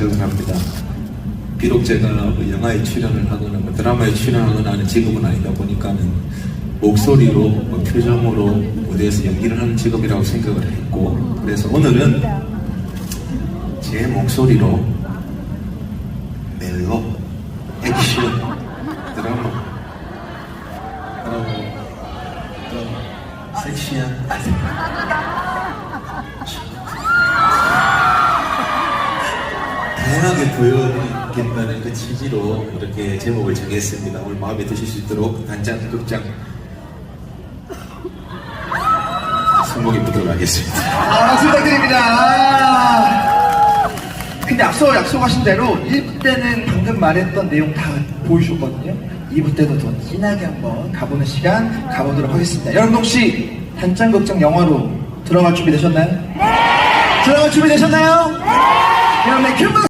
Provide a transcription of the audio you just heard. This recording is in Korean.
생각합니다. 비록 제가 뭐 영화에 출연을 하거나 뭐 드라마에 출연하거나 하는 직업은 아니다 보니까는 목소리로 뭐 표정으로 무대에서 연기를 하는 직업이라고 생각을 했고 그래서 오늘은 제 목소리로 멜로 액션 드라마 그리고 또 섹시한 다양하게 보여드리겠다는 그 취지로 이렇게 제목을 정했습니다. 오늘 마음에 드실 수 있도록 단장 극장 성공해 보도록 하겠습니다. 아, 박수 부탁드립니다. 아. 근데 앞서 약속하신 대로 1부 때는 방금 말했던 내용 다 보여주셨거든요. 2부 때도 더 진하게 한번 가보는 시간 가보도록 하겠습니다. 여러분 혹시 단짠극장 영화로 들어갈 준비 되셨나요? 네! 들어갈 준비 되셨나요? 네! 여러분의 큰 박수